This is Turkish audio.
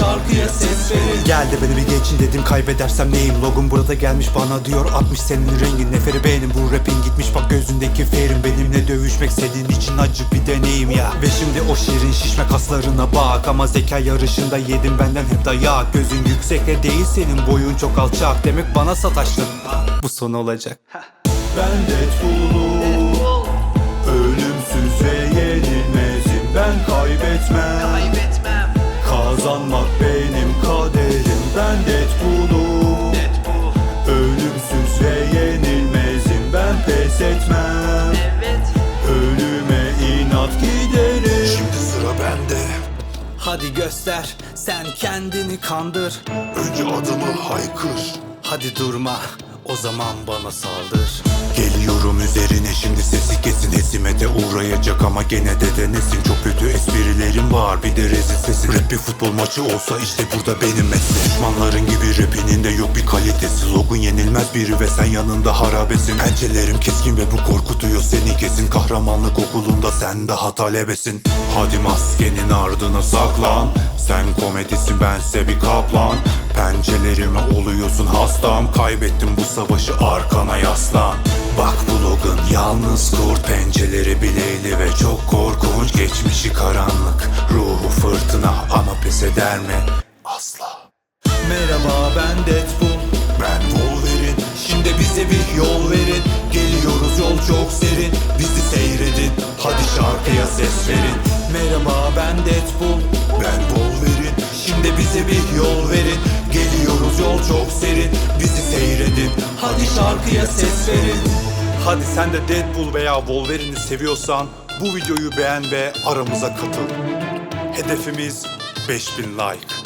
şarkıya ses verin. Geldi beni bir geçin dedim kaybedersem neyim? Logum burada gelmiş bana diyor 60 senin rengin. Neferi benim bu rapin gitmiş. Bak gözündeki ferim Benimle dövüşmek senin için acı bir deneyim ya. Ve şimdi o şirin şişme kaslarına bak. Ama zeka yarışında yedim benden hep dayak. Gözün yüksekte değil senin boyun çok alçak. Demek bana sataştın. Bu son olacak. Ben Deadpool'um kaybetmem. Kaybetmem. Kazanmak benim kaderim. Ben Deadpool'um Deadpool. Ölümsüz ve yenilmezim. Ben pes etmem. Evet. Ölüme inat giderim Şimdi sıra bende. Hadi göster sen kendini kandır. Önce adımı haykır. Hadi durma o zaman bana saldır. Geliyorum üzerine şimdi sesi kesin. Hezimete uğrayacak ama gene de denesin. Çok kötü esprilerim var bir de rezil sesin Rap bir futbol maçı olsa işte burada benim mesleğim. Düşmanların gibi rapinin de yok bir kalitesi. Logun yenilmez biri ve sen yanında harabesin. Pençelerim keskin ve bu korkutuyor seni kesin. Kahramanlık okulunda sen daha talebesin. Hadi maskenin ardına saklan. Sen komedisin bense bir kaplan. Pençelerime oluyorsun hastam. Kaybettim bu savaşı arkana yaslan. Bak bu Logan yalnız kurt Pençeleri bileğli ve çok korkunç. Geçmişi karanlık pes eder mi? Asla. Merhaba ben Deadpool. Ben Wolverine. Şimdi bize bir yol verin. Geliyoruz yol çok serin. Bizi seyredin. Hadi şarkıya ses verin. Merhaba ben Deadpool. Ben Wolverine. Şimdi bize bir yol verin. Geliyoruz yol çok serin. Bizi seyredin. Hadi şarkıya ses verin. Hadi sen de Deadpool veya Wolverine'i seviyorsan bu videoyu beğen ve aramıza katıl. Hedefimiz 5000 like.